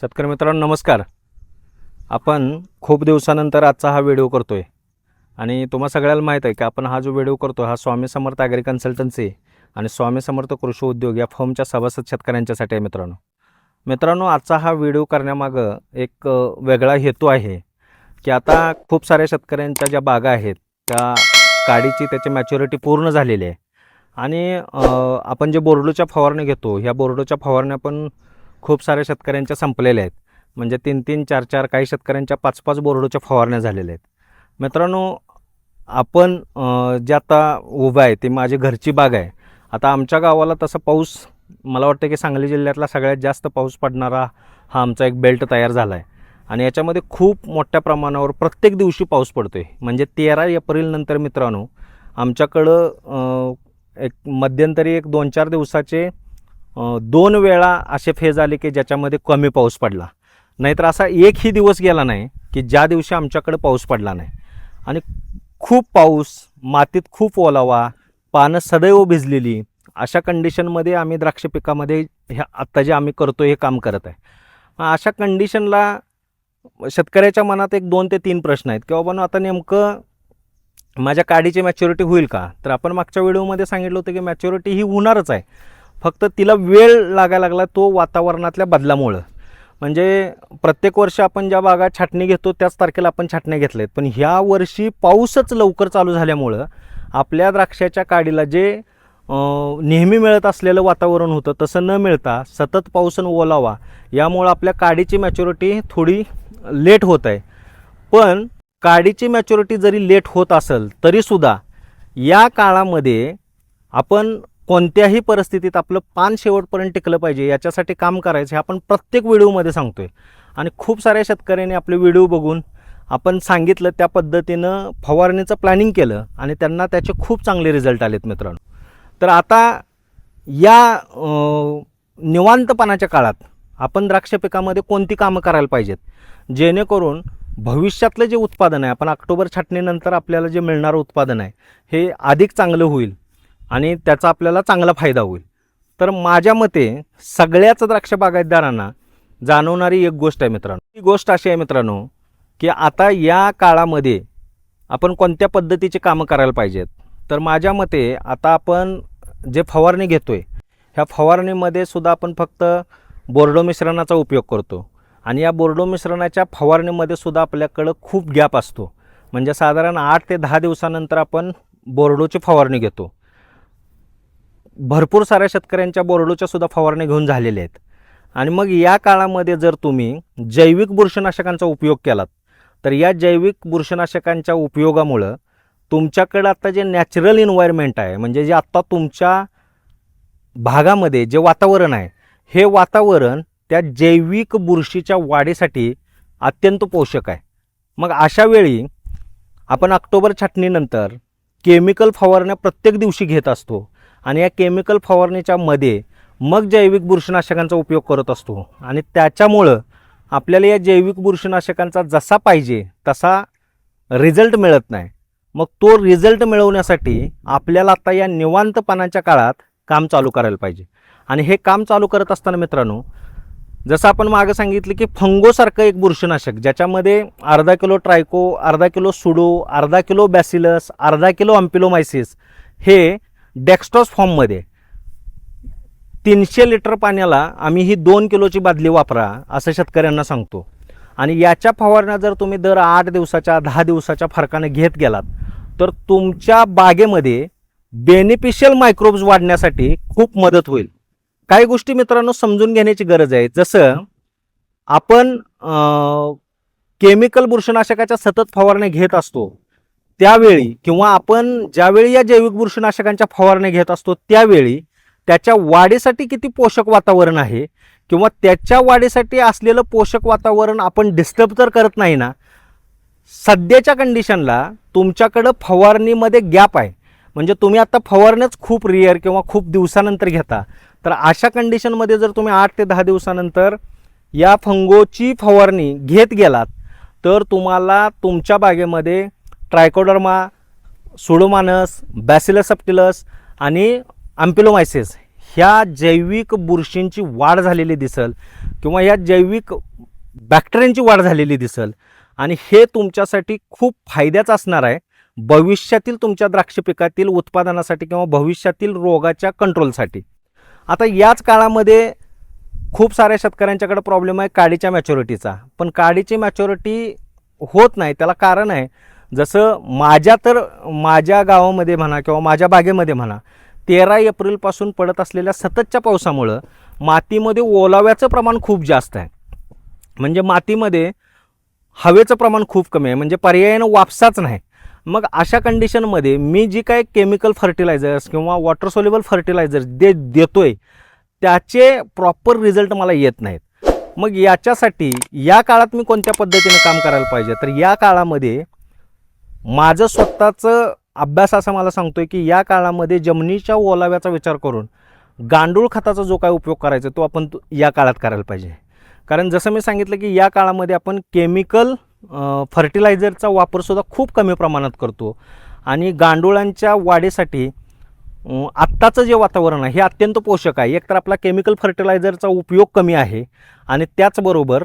शेतकरी मित्रांनो नमस्कार. आपण खूप दिवसानंतर आजचा हा व्हिडिओ करतो आहे आणि तुम्हा सगळ्याला माहीत आहे की आपण हा जो व्हिडिओ करतो हा स्वामी समर्थ ॲग्री कन्सल्टन्सी आणि स्वामी समर्थ कृषी उद्योग या फर्मच्या सभासद शेतकऱ्यांच्यासाठी आहे मित्रांनो. मित्रांनो आजचा हा व्हिडिओ करण्यामागं एक वेगळा हेतू आहे की आता खूप साऱ्या शेतकऱ्यांच्या ज्या बागा आहेत त्या काडीची त्याची मॅच्युरिटी पूर्ण झालेली आहे. आणि आपण जे बोर्डोच्या फवारणी घेतो ह्या बोर्डोच्या फवारण्या पण खूप साऱ्या शेतकऱ्यांच्या संपलेल्या आहेत. म्हणजे तीन तीन चार चार काही शेतकऱ्यांच्या पाच पाच बोर्डोच्या फवारण्या झालेल्या आहेत. मित्रांनो आपण जे आता उभं आहे ते माझी घरची बाग आहे. आता आमच्या गावाला तसा पाऊस मला वाटतं की सांगली जिल्ह्यातला सगळ्यात जास्त पाऊस पडणारा हा आमचा एक बेल्ट तयार झाला आहे आणि याच्यामध्ये खूप मोठ्या प्रमाणावर प्रत्येक दिवशी पाऊस पडतो आहे म्हणजे तेरा एप्रिलनंतर मित्रांनो आमच्याकडं एक मध्यंतरी एक दोन चार दिवसाचे दोन वेळा असे फेज आले की ज्याच्यामध्ये कमी पाऊस पडला. नाहीतर असा एकही दिवस गेला नाही की ज्या दिवशी आमच्याकडे पाऊस पडला नाही. आणि खूप पाऊस मातीत खूप ओलावा पानं सदैव भिजलेली अशा कंडिशनमध्ये आम्ही द्राक्ष पिकामध्ये ह्या आत्ता जे आम्ही करतो हे काम करत आहे. अशा कंडिशनला शेतकऱ्याच्या मनात एक दोन ते तीन प्रश्न आहेत की बाबा आता नेमकं माझ्या काडीची मॅच्युरिटी होईल का? तर आपण मागच्या व्हिडिओमध्ये सांगितलं होतं की मॅच्युरिटी ही होणारच आहे. फक्त तिला वेळ लागायला लागला तो वातावरणातल्या बदलामुळं. म्हणजे प्रत्येक वर्षी आपण ज्या बागा छाटणी घेतो त्याच तारखेला आपण छाटण्या घेतल्या आहेत पण ह्या वर्षी पाऊसच लवकर चालू झाल्यामुळं आपल्या द्राक्षाच्या काडीला जे नेहमी मिळत असलेलं वातावरण होतं तसं न मिळता सतत पाऊस आणि ओलावा यामुळं आपल्या काडीची मॅच्युरिटी थोडी लेट होत आहे. पण काडीची मॅच्युरिटी जरी लेट होत असेल तरीसुद्धा या काळामध्ये आपण कोणत्याही परिस्थितीत आपलं पान शेवटपर्यंत टिकलं पाहिजे याच्यासाठी काम करायचं हे आपण प्रत्येक व्हिडिओमध्ये सांगतोय. आणि खूप साऱ्या शेतकऱ्यांनी आपले व्हिडिओ बघून आपण सांगितलं त्या पद्धतीनं फवारणीचं प्लॅनिंग केलं आणि त्यांना त्याचे खूप चांगले रिझल्ट आलेत मित्रांनो. तर आता या निवांतपणाच्या काळात आपण द्राक्ष पिकामध्ये कोणती कामं करायला पाहिजेत? जेणेकरून भविष्यातलं जे उत्पादन आहे आपण ऑक्टोबर छाटणीनंतर आपल्याला जे मिळणारं उत्पादन आहे हे अधिक चांगलं होईल. आणि त्याचा आपल्याला चांगला फायदा होईल. तर माझ्या मते सगळ्याच द्राक्ष बागायतदारांना जाणवणारी एक गोष्ट आहे मित्रांनो. ही गोष्ट अशी आहे मित्रांनो की आता या काळामध्ये आपण कोणत्या पद्धतीचे कामं करायला पाहिजेत? तर माझ्या मते आता आपण जे फवारणी घेतो आहे ह्या फवारणीमध्ये सुद्धा आपण फक्त बोर्डो मिश्रणाचा उपयोग करतो. आणि या बोर्डो मिश्रणाच्या फवारणीमध्ये सुद्धा आपल्याकडं खूप गॅप असतो. म्हणजे साधारण आठ ते दहा दिवसानंतर आपण बोर्डोची फवारणी घेतो. भरपूर साऱ्या शेतकऱ्यांच्या बोर्डोच्या सुद्धा फवारणी घेऊन झालेल्या आहेत. आणि मग या काळामध्ये जर तुम्ही जैविक बुरशीनाशकांचा उपयोग केलात तर या जैविक बुरशीनाशकांच्या उपयोगामुळं तुमच्याकडं आता जे नॅचरल इन्व्हायरमेंट आहे म्हणजे जे आत्ता तुमच्या भागामध्ये जे वातावरण आहे हे वातावरण त्या जैविक बुरशीच्या वाढीसाठी अत्यंत पोषक आहे. मग अशा वेळी आपण ऑक्टोबर छाटणीनंतर केमिकल फवारण्या प्रत्येक दिवशी घेत असतो. आणि या केमिकल फवारणीच्या मध्ये मग जैविक बुरशीनाशकांचा उपयोग करत असतो. आणि त्याच्यामुळं आपल्याला या जैविक बुरशीनाशकांचा जसा पाहिजे तसा रिझल्ट मिळत नाही. मग तो रिझल्ट मिळवण्यासाठी आपल्याला आता या निवांतपणाच्या काळात काम चालू करायला पाहिजे. आणि हे काम चालू करत असताना मित्रांनो जसं आपण मागं सांगितलं की फंगोसारखं एक बुरशीनाशक ज्याच्यामध्ये अर्धा किलो ट्रायको अर्धा किलो सुडो अर्धा किलो बॅसिलस अर्धा किलो अम्पिलोमायसिस हे डेक्स्टॉस फॉर्ममध्ये तीनशे लिटर पाण्याला आम्ही ही दोन किलोची बादली वापरा असं शेतकऱ्यांना सांगतो. आणि याच्या फवारण्या जर तुम्ही दर आठ दिवसाच्या दहा दिवसाच्या फरकाने घेत गेलात तर तुमच्या बागेमध्ये बेनिफिशियल मायक्रोब्स वाढण्यासाठी खूप मदत होईल. काही गोष्टी मित्रांनो समजून घेण्याची गरज आहे. जसं आपण केमिकल बुरशीनाशकाच्या सतत फवारण्या घेत असतो त्यावेळी किंवा आपण ज्यावेळी या जैविक बुरशीनाशकांच्या फवारण्या घेत असतो त्यावेळी त्याच्या वाढीसाठी किती पोषक वातावरण आहे किंवा त्याच्या वाढीसाठी असलेलं पोषक वातावरण आपण डिस्टर्ब तर करत नाही ना सध्याच्या कंडिशनला तुमच्याकडं फवारणीमध्ये गॅप आहे. म्हणजे तुम्ही आता फवारण्याच खूप रिअर किंवा खूप दिवसानंतर घेता. तर अशा कंडिशनमध्ये जर तुम्ही आठ ते दहा दिवसानंतर या फंगोची फवारणी घेत गेलात तर तुम्हाला तुमच्या बागेमध्ये ट्रायकोडर्मा सुडोमानस बॅसिलस सप्टिलस आणि अम्पिलोमायसिस ह्या जैविक बुरशींची वाढ झालेली दिसल किंवा या जैविक बॅक्टेरियांची वाढ झालेली दिसल. आणि हे तुमच्यासाठी खूप फायद्याचं असणार आहे. भविष्यातील तुमच्या द्राक्ष पिकातील उत्पादनासाठी किंवा भविष्यातील रोगाच्या कंट्रोलसाठी. आता याच काळामध्ये खूप साऱ्या शेतकऱ्यांच्याकडे प्रॉब्लेम आहे काडीच्या मॅच्युरिटीचा. पण काडीची मॅच्युरिटी होत नाही त्याला कारण आहे. जसं माझ्या तर माझ्या गावामध्ये म्हणा किंवा माझ्या बागेमध्ये म्हणा तेरा एप्रिलपासून पडत असलेल्या सततच्या पावसामुळं मातीमध्ये ओलाव्याचं प्रमाण खूप जास्त आहे. म्हणजे मातीमध्ये हवेचं प्रमाण खूप कमी आहे. म्हणजे पर्यायानं वापसाच नाही. मग अशा कंडिशनमध्ये मी जी काय केमिकल फर्टिलायझर्स किंवा वॉटर सोल्युबल फर्टिलायझर्स दे देतो आहे त्याचे प्रॉपर रिझल्ट मला येत नाहीत. मग याच्यासाठी या काळात मी कोणत्या पद्धतीने काम करायला पाहिजे? तर या काळामध्ये माझं स्वतःचं अभ्यास असा मला सांगतोय की या काळामध्ये जमिनीच्या ओलाव्याचा विचार करून गांडूळ खताचा जो काय उपयोग करायचा तो आपण या काळात करायला पाहिजे. कारण जसं मी सांगितलं की या काळामध्ये आपण केमिकल फर्टिलायझरचा वापरसुद्धा खूप कमी प्रमाणात करतो. आणि गांडुळांच्या वाढीसाठी आत्ताचं जे वातावरण आहे हे अत्यंत पोषक आहे. एकतर आपला केमिकल फर्टिलायझरचा उपयोग कमी आहे आणि त्याचबरोबर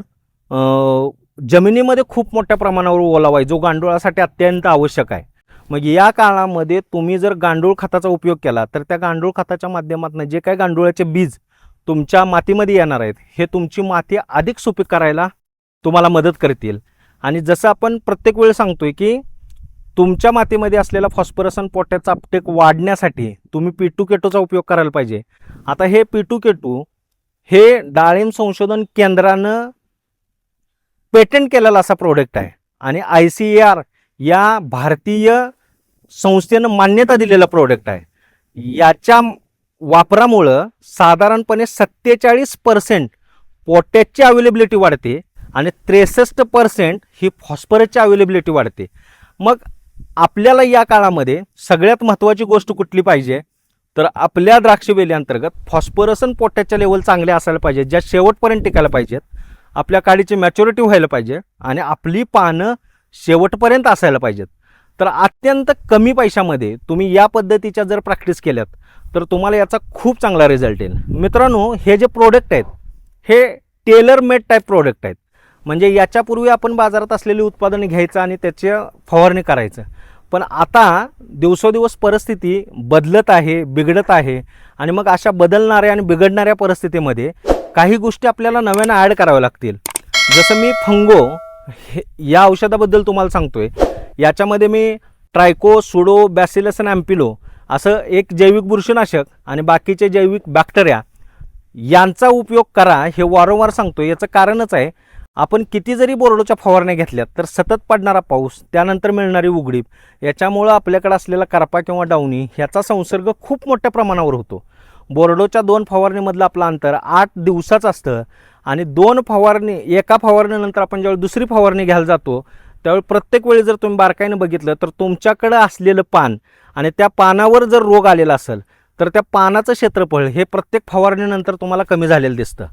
जमिनीमध्ये खूप मोठ्या प्रमाणावर ओलावा आहे. जो गांडुळासाठी अत्यंत आवश्यक आहे. मग या काळामध्ये तुम्ही जर गांडूळ खताचा उपयोग केला तर त्या गांडूळ खताच्या माध्यमातून जे काही गांडुळाचे बीज तुमच्या मातीमध्ये येणार आहेत हे तुमची माती अधिक सुपीक करायला तुम्हाला मदत करतील. आणि जसं आपण प्रत्येक वेळ सांगतोय की तुमच्या मातीमध्ये असलेला फॉस्फरस आणि पोटॅचा अपटेक वाढण्यासाठी तुम्ही पिटू केटूचा उपयोग करायला पाहिजे. आता हे पिटू केटू हे डाळिंब संशोधन केंद्रानं पेटंट केलेला असा प्रोडक्ट आहे. आणि आय सी ए आर या भारतीय संस्थेनं मान्यता दिलेला प्रोडक्ट आहे. याच्या वापरामुळं साधारणपणे सत्तेचाळीस पर्सेंट पोटॅशची अवेलेबिलिटी वाढते आणि त्रेसष्ट पर्सेंट ही फॉस्फरसची अवेलेबिलिटी वाढते. मग आपल्याला या काळामध्ये सगळ्यात महत्त्वाची गोष्ट कुठली पाहिजे? तर आपल्या द्राक्षबेली अंतर्गत फॉस्फरस आणि पोटॅशच्या लेवल चांगले असायला पाहिजेत ज्या शेवटपर्यंत टिकायला पाहिजेत. आपल्या काडीची मॅच्युरिटी व्हायला पाहिजे आणि आपली पानं शेवटपर्यंत असायला पाहिजेत. तर अत्यंत कमी पैशामध्ये तुम्ही या पद्धतीच्या जर प्रॅक्टिस केल्यात तर तुम्हाला याचा खूप चांगला रिझल्ट येईल. मित्रांनो हे जे प्रोडक्ट आहेत हे टेलर मेड टाईप प्रोडक्ट आहेत. म्हणजे याच्यापूर्वी आपण बाजारात असलेली उत्पादन घ्यायचं आणि त्याची फवारणी करायचं. पण आता दिवसोदिवस परिस्थिती बदलत आहे बिघडत आहे आणि मग अशा बदलणाऱ्या आणि बिघडणाऱ्या परिस्थितीमध्ये काही गोष्टी आपल्याला नव्यानं ॲड कराव्या लागतील. जसं मी फंगो हे या औषधाबद्दल तुम्हाला सांगतोय. याच्यामध्ये मी ट्रायको सुडो बॅसिलस आणि ॲम्पिलो असं एक जैविक बुरशीनाशक आणि बाकीचे जैविक बॅक्टेरिया यांचा उपयोग करा हे वारंवार सांगतो याचं कारणच आहे आपण किती जरी बोरडोच्या फवारण्या घेतल्यात तर सतत पडणारा पाऊस त्यानंतर मिळणारी उघडीप याच्यामुळं आपल्याकडे असलेला करपा किंवा डावणी ह्याचा संसर्ग खूप मोठ्या प्रमाणावर होतो. बोर्डोच्या दोन फवारणीमधलं आपलं अंतर आठ दिवसाचं असतं आणि दोन फवारणी एका फवारणीनंतर आपण ज्यावेळी दुसरी फवारणी घ्यायला जातो त्यावेळी प्रत्येक वेळी जर तुम्ही बारकाईनं बघितलं तर तुमच्याकडं असलेलं पान आणि त्या पानावर जर रोग आलेला असेल तर त्या पानाचं क्षेत्रफळ हे प्रत्येक फवारणीनंतर तुम्हाला कमी झालेलं दिसतं.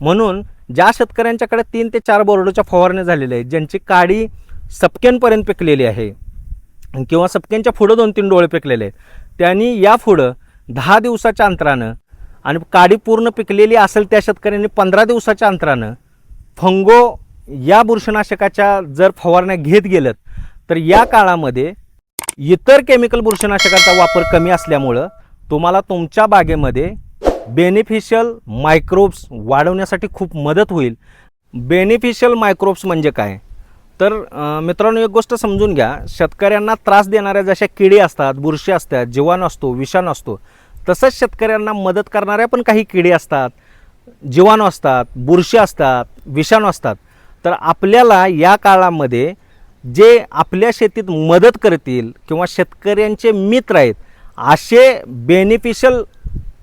म्हणून ज्या शेतकऱ्यांच्याकडे तीन ते चार बोर्डोच्या फवारण्या झालेल्या आहेत ज्यांची काडी सपकेनपर्यंत पिकलेली आहे किंवा सपकेनच्या पुढं दोन तीन डोळे पिकलेले आहेत त्यांनी या पुढं दहा दिवसाच्या अंतरानं आणि काडी पूर्ण पिकलेली असेल त्या शेतकऱ्यांनी पंधरा दिवसाच्या अंतरानं फंगो या बुरशीनाशकाच्या जर फवारण्या घेत गेलं तर या काळामध्ये इतर केमिकल बुरशीनाशकांचा वापर कमी असल्यामुळं तुम्हाला तुमच्या बागेमध्ये बेनिफिशियल मायक्रोब्स वाढवण्यासाठी खूप मदत होईल. बेनिफिशियल मायक्रोब्स म्हणजे काय? तर मित्रांनो एक गोष्ट समजून घ्या. शेतकऱ्यांना त्रास देणाऱ्या जशा किडी असतात बुरशी असतात जीवाणू असतो विषाणू असतो तसंच शेतकऱ्यांना मदत करणाऱ्या पण काही किडी असतात. जीवाणू असतात बुरशी असतात विषाणू असतात. तर आपल्याला या काळामध्ये जे आपल्या शेतीत मदत करतील किंवा शेतकऱ्यांचे मित्र आहेत असे बेनिफिशियल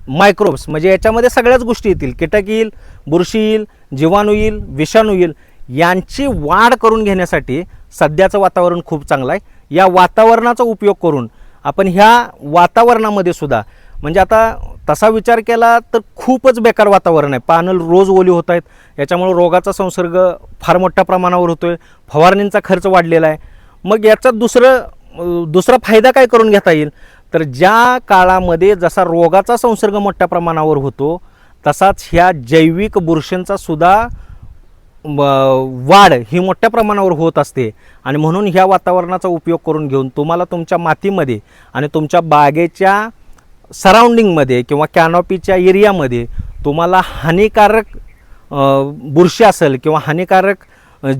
मायक्रोब्स म्हणजे याच्यामध्ये सगळ्याच गोष्टी येतील. कीटक येईल बुरशी येईल जीवाणू येईल विषाणू येईल यांची वाढ करून घेण्यासाठी सध्याचं वातावरण खूप चांगलं आहे. या वातावरणाचा उपयोग करून आपण ह्या वातावरणामध्ये सुद्धा म्हणजे आता तसा विचार केला तर खूपच बेकार वातावरण आहे. पानं रोज ओली होत आहेत. याच्यामुळे रोगाचा संसर्ग फार मोठ्या प्रमाणावर होतो आहे फवारणींचा खर्च वाढलेला आहे. मग याचा दुसरं दुसरा फायदा काय करून घेता येईल? तर ज्या काळामध्ये जसा रोगाचा संसर्ग मोठ्या प्रमाणावर होतो तसाच ह्या जैविक बुरशींचा सुद्धा वाढ ही मोठ्या प्रमाणावर होत असते. आणि म्हणून ह्या वातावरणाचा उपयोग करून घेऊन तुम्हाला तुमच्या मातीमध्ये आणि तुमच्या बागेच्या सराउंडिंगमध्ये किंवा कॅनॉपीच्या एरियामध्ये तुम्हाला हानिकारक बुरशी असेल किंवा हानिकारक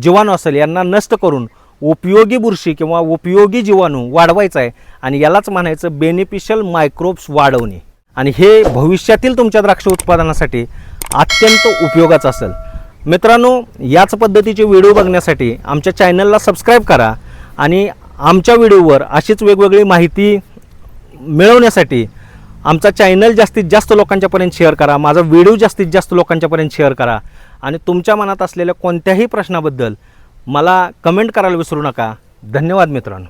जीवाणू असेल यांना नष्ट करून उपयोगी बुरशी किंवा उपयोगी जीवाणू वाढवायचा आहे. आणि यालाच म्हणायचं बेनिफिशियल मायक्रोब्स वाढवणे. आणि हे भविष्यातील तुमच्या द्राक्ष उत्पादनासाठी अत्यंत उपयोगाचं असेल. मित्रांनो याच पद्धतीचे व्हिडिओ बघण्यासाठी आमच्या चॅनलला सबस्क्राईब करा आणि आमच्या व्हिडिओवर अशीच वेगवेगळी माहिती मिळवण्यासाठी आमचा चॅनल जास्तीत जास्त लोकांच्यापर्यंत शेअर करा माझा व्हिडिओ जास्तीत जास्त लोकांच्यापर्यंत शेअर करा आणि तुमच्या मनात असलेल्या कोणत्याही प्रश्नाबद्दल मला कमेंट करायला विसरू नका. धन्यवाद मित्रांनो.